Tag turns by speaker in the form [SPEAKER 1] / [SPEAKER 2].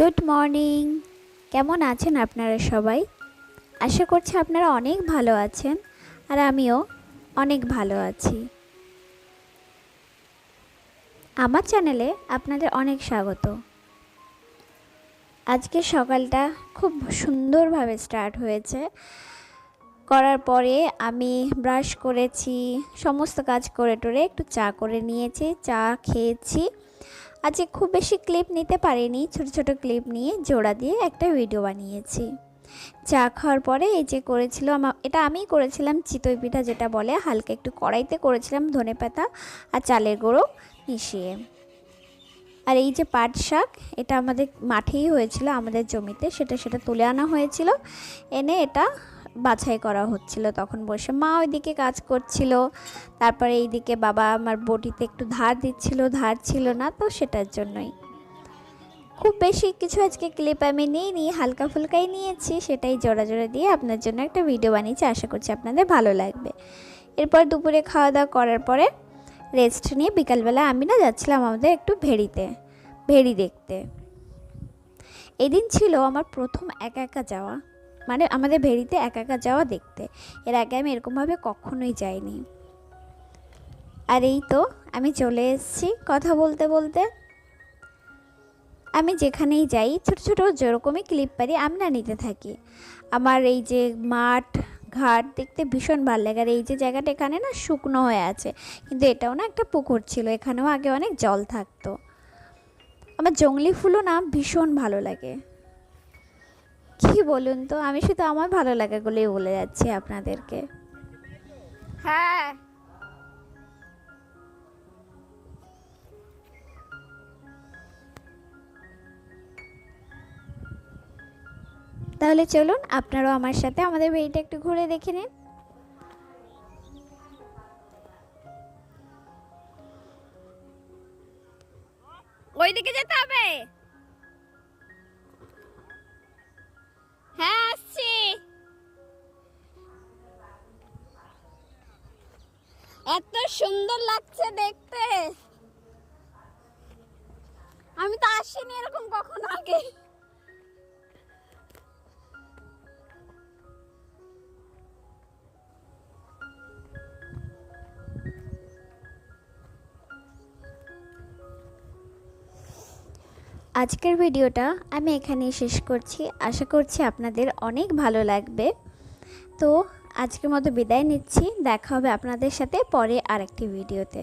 [SPEAKER 1] Good morning কেমন আছেন আপনারা সবাই? আশা করছি আপনারা অনেক ভালো আছেন আর আমিও অনেক ভালো আছি। আমার চ্যানেলে আপনাদের অনেক স্বাগত। আজকে সকালটা খুব সুন্দরভাবে স্টার্ট হয়েছে। করার পরে আমি ব্রাশ করেছি, সমস্ত কাজ করে টোরে একটু চা করে নিয়েছি, চা খেয়েছি। আজকে খুব বেশি ক্লিপ নিতে পারিনি। ছোট ছোট ক্লিপ নিয়ে জোড়া দিয়ে একটা ভিডিও বানিয়েছি। চা খাওয়ার পরে এই যে করেছিল আমার এটা আমিই করেছিলাম, চিতই পিঠা যেটা বলে, হালকা একটু কড়াইতে করেছিলাম ধনে পাতা আর চালের গুঁড়ো মিশিয়ে। আর এই যে পাট শাক, এটা আমাদের মাঠেই হয়েছিল, আমাদের জমিতে। সেটা সেটা তুলে আনা হয়েছিল। এনে এটা বাছাই করা হচ্ছিল। তখন বসে মা ওইদিকে কাজ করছিল। তারপরে এইদিকে বাবা আমার বটিতে একটু ধার দিচ্ছিল, ধার ছিল না, তো সেটার জন্যই। খুব বেশি কিছু আজকে ক্লিপ আমি নিইনি, হালকা ফুলকাই নিয়েছি। সেটাই জোড়া জোড়া দিয়ে আপনার জন্য একটা ভিডিও বানিয়েছি। আশা করছি আপনাদের ভালো লাগবে। এরপর দুপুরে খাওয়া দাওয়া করার পরে রেস্ট নিয়ে বিকালবেলা আমি না যাচ্ছিলাম আমাদের একটু ভেড়িতে ভেড়ি দেখতে। এদিন ছিল আমার প্রথম একা একা যাওয়া মানে আমাদের ভেড়িতে একা একা যাওয়া দেখতে। এর আগে আমি এরকমভাবে কখনোই যাইনি। আর এই তো, আমি চলে এসেছি কথা বলতে বলতে। আমি যেখানেই যাই, ছোট ছোট যেরকমই ক্লিপ পারি আমি না নিতে থাকি। আমার এই যে মাঠ ঘাট দেখতে ভীষণ ভালো লাগে। আর এই যে জায়গাটা এখানে না শুকনো হয়ে আছে, কিন্তু এটাও না একটা পুকুর ছিল, এখানেও আগে অনেক জল থাকতো। আমার জঙ্গলি ফুলও না ভীষণ ভালো লাগে। কি বলুন তো? আমি শুধু আমার ভালো লাগাগুলোই বলে যাচ্ছি আপনাদেরকে।
[SPEAKER 2] হ্যাঁ।
[SPEAKER 1] তাহলে চলুন, আপনারাও আমার সাথে আমাদের বাড়িটা একটু ঘুরে দেখে নিন।
[SPEAKER 2] ওইদিকে যেতে হবে। হ্যাঁ আসছি। এত সুন্দর লাগছে দেখতে। আমি তো আসিনি এরকম কখনো আগে।
[SPEAKER 1] আজকের ভিডিওটা আমি এখানেই শেষ করছি। আশা করছি আপনাদের অনেক ভালো লাগবে। তো আজকের মতো বিদায় নিচ্ছি। দেখা হবে আপনাদের সাথে পরে আরেকটি ভিডিওতে।